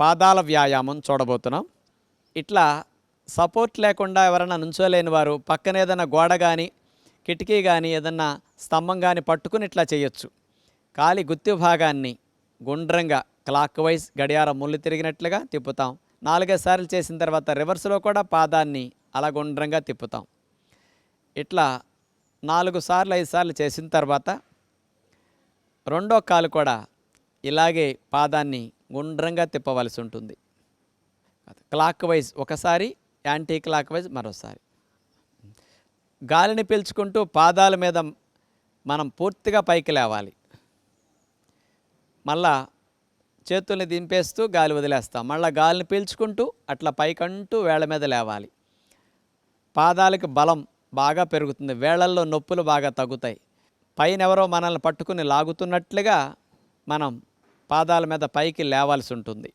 పాదాల వ్యాయామం చూడబోతున్నాం. ఇట్లా సపోర్ట్ లేకుండా ఎవరైనా నుంచోలేని వారు పక్కన ఏదైనా గోడ కానీ కిటికీ కానీ ఏదన్నా స్తంభం కానీ పట్టుకుని ఇట్లా చేయొచ్చు. కాలి గుత్తి భాగాన్ని గుండ్రంగా క్లాక్ వైజ్ గడియారం ముళ్ళు తిరిగినట్లుగా తిప్పుతాం. నాలుగైదు సార్లు చేసిన తర్వాత రివర్స్లో కూడా పాదాన్ని అలా గుండ్రంగా తిప్పుతాం. ఇట్లా నాలుగు సార్లు ఐదు సార్లు చేసిన తర్వాత రెండో కాలు కూడా ఇలాగే పాదాన్ని గుండ్రంగా తిప్పవలసి ఉంటుంది. క్లాక్ వైజ్ ఒకసారి యాంటీ క్లాక్ వైజ్ మరోసారి. గాలిని పీల్చుకుంటూ పాదాల మీద మనం పూర్తిగా పైకి లేవాలి. మళ్ళా చేతుల్ని దింపేస్తూ గాలి వదిలేస్తాం. మళ్ళీ గాలిని పీల్చుకుంటూ అట్లా పైకంటూ వేళ్ళ మీద లేవాలి. పాదాలకు బలం బాగా పెరుగుతుంది. వేళ్ళల్లో నొప్పులు బాగా తగ్గుతాయి. పైన ఎవరో మనల్ని పట్టుకుని లాగుతున్నట్లుగా మనం పాదాల మీద పైకి లేవాల్సి ఉంటుంది.